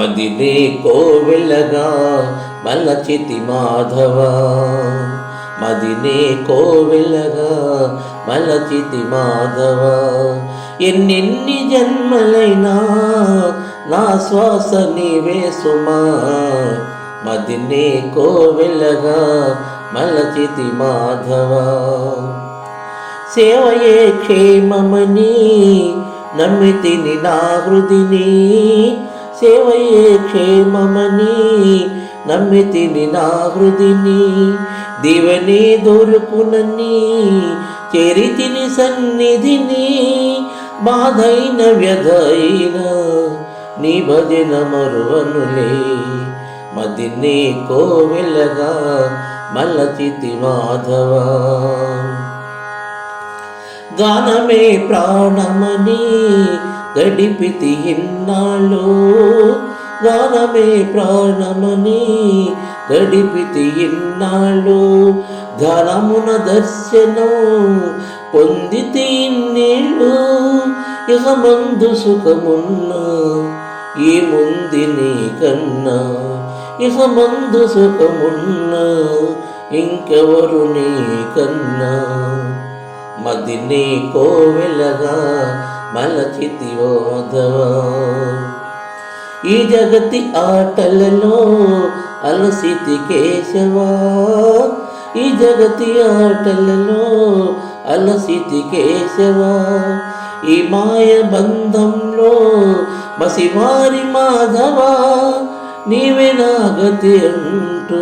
మదినే కోవెలగా మలచితి మాధవ. మదినే కోవెలగా మలచితి మాధవ. ఎన్నెన్ని జన్మలైనా నా శ్వాస నీవే సుమా. మదినే కోవెలగా మలచితి మాధవ. సేవయే క్షేమమని నమ్మితిని నా హృదిని సేవయే క్షేమమని నమ్మితిని నా హృదిని. దీవని దొరుకునని చేరితిని సన్నిధిని. బాధైన వ్యధైన నీ భజన మరువనులే. మదిని కోవెలగా మలచితి మాధవ. గానమే ప్రాణమని గడిపితి ఇన్నాళ్ళు గానమే ప్రాణమని గడిపితి ఇన్నాళ్ళు ధనమున దర్శనం పొందితి ఇన్నేళ్ళు ఇక మందు సుఖమున్న ఏముంది నీ కన్నా? ఇక మందు సుఖమున్న ఇంకెవరు నీ కన్నా? మదిని కోవెలగా మలచితి ఓదవా. ఈ జగతి ఆటలలో అలసితి కేశవా. ఈ జగతి ఆటలలో అలసితి కేశవా. ఈ మాయ బంధంలో మసివారి మాధవా. నీవే నాగతి అంటూ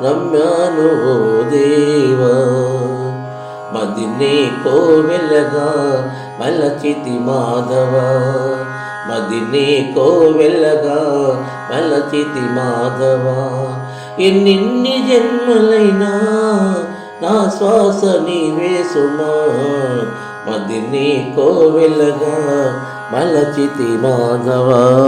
రమ్యాను ఓ మదినే కోవెలగా మలచితి మాధవ. మదినే కోవెలగా మలచితి మాధవ. ఎన్నిన్ని జన్మలైనా నా శ్వాస నీవే సుమా. మదినే కోవెలగా మలచితి మాధవా.